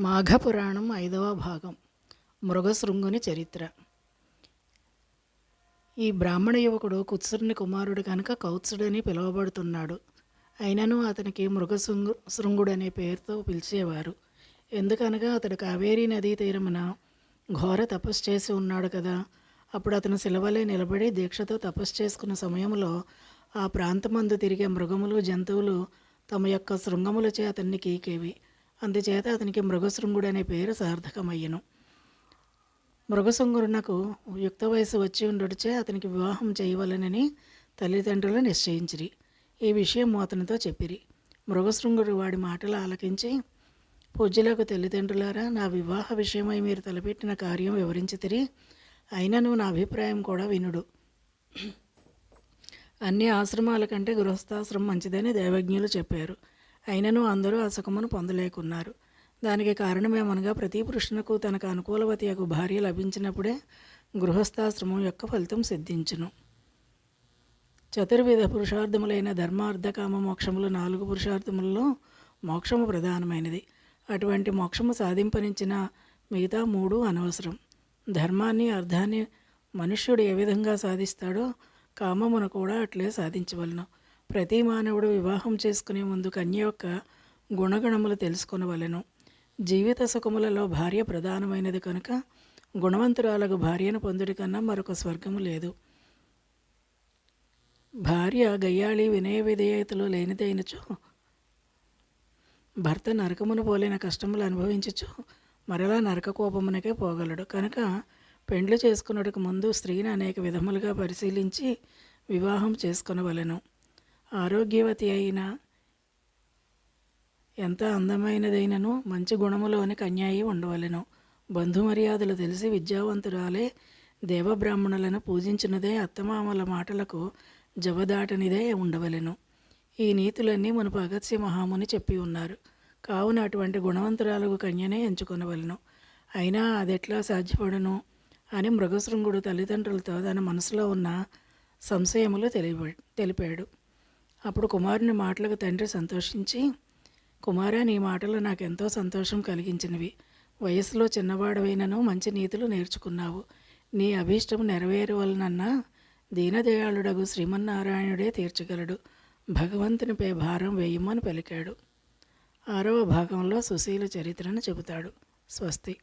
మాఘపురాణం ఐదవ భాగం మృగశృంగుని చరిత్ర. ఈ బ్రాహ్మణ యువకుడు కుత్సురుని కుమారుడు కనుక కౌత్సుడని పిలువబడుతున్నాడు. అయినను అతనికి మృగశృంగు శృంగుడనే పేరుతో పిలిచేవారు. ఎందుకనగా అతడు కావేరీ నదీ తీరమున ఘోర తపస్సు చేసి ఉన్నాడు కదా. అప్పుడు అతను శిలవలే నిలబడి దీక్షతో తపస్సు చేసుకున్న సమయంలో ఆ ప్రాంతమందు తిరిగే మృగములు జంతువులు తమ యొక్క శృంగములచే అతన్ని కీకేవి. అందుచేత అతనికి మృగశృంగుడు అనే పేరు సార్థకమయ్యను. మృగశృంగునకు యుక్త వయసు వచ్చి ఉండుటచే అతనికి వివాహం చేయవలనని తల్లిదండ్రులు నిశ్చయించిరి. ఈ విషయం అతనితో చెప్పిరి. మృగశృంగుడు వాడి మాటలు ఆలకించి పూజ్యులకు తల్లిదండ్రులారా నా వివాహ విషయమై మీరు తలపెట్టిన కార్యం వివరించితిరి. అయినను నా అభిప్రాయం కూడా వినుడు. అన్ని ఆశ్రమాల కంటే గృహస్థాశ్రమం మంచిదని దేవజ్ఞులు చెప్పారు. అయినను అందరూ ఆ సుఖమును పొందలేకున్నారు. దానికి కారణమేమనగా ప్రతి పురుషునకు తనకు అనుకూలవతి యొక్క భార్య లభించినప్పుడే గృహస్థాశ్రమం యొక్క ఫలితం సిద్ధించును. చతుర్విధ పురుషార్థములైన ధర్మార్థకామ మోక్షములు నాలుగు పురుషార్థములలో మోక్షము ప్రధానమైనది. అటువంటి మోక్షము సాధింపనించిన మిగతా మూడు అనవసరం. ధర్మాన్ని అర్థాన్ని మనుష్యుడు ఏ విధంగా సాధిస్తాడో కామమును కూడా అట్లే సాధించవలను. ప్రతి మానవుడు వివాహం చేసుకునే ముందు కన్య యొక్క గుణగణములు తెలుసుకొనవలెను జీవిత సుఖములలో భార్య ప్రధానమైనది కనుక గుణవంతురాలకు భార్యను పొందుడి కన్నా మరొక స్వర్గము లేదు. భార్య గయ్యాళి వినయ విధేయతలు లేనిదైనచో భర్త నరకమును పోలిన కష్టములు అనుభవించచ్చు మరలా నరక కోపమునకే పోగలడు. కనుక పెండ్లు చేసుకున్నట్టుకు ముందు స్త్రీని అనేక విధములుగా పరిశీలించి వివాహం చేసుకొనవలెను ఆరోగ్యవతి అయిన ఎంత అందమైనదైనను మంచి గుణములోని కన్యాయి ఉండవలెను. బంధుమర్యాదలు తెలిసి విద్యావంతురాలే దేవబ్రాహ్మణులను పూజించినదే అత్తమామల మాటలకు జవదాటనిదే ఉండవలెను. ఈ నీతులన్నీ మునుపు అగత్య మహాముని చెప్పి ఉన్నారు. కావున అటువంటి గుణవంతురాలకు కన్యనే ఎంచుకొనవలెను. అయినా అదెట్లా సాధ్యపడను? అని మృగశృంగుడు తల్లిదండ్రులతో తన మనసులో ఉన్న సంశయములు తెలియ తెలిపాడు. అప్పుడు కుమారుని మాటలకు తండ్రి సంతోషించి కుమారా నీ మాటలు నాకెంతో సంతోషం కలిగించినవి. వయసులో చిన్నవాడవైనను మంచి నీతులు నేర్చుకున్నావు. నీ అభీష్టం నెరవేరవలనన్నా దీనదయాళుడగు శ్రీమన్నారాయణుడే తీర్చగలడు. భగవంతునిపై భారం వేయమని పలికాడు. ఆరవ భాగంలో సుశీల చరిత్రను చెబుతాడు. స్వస్తి.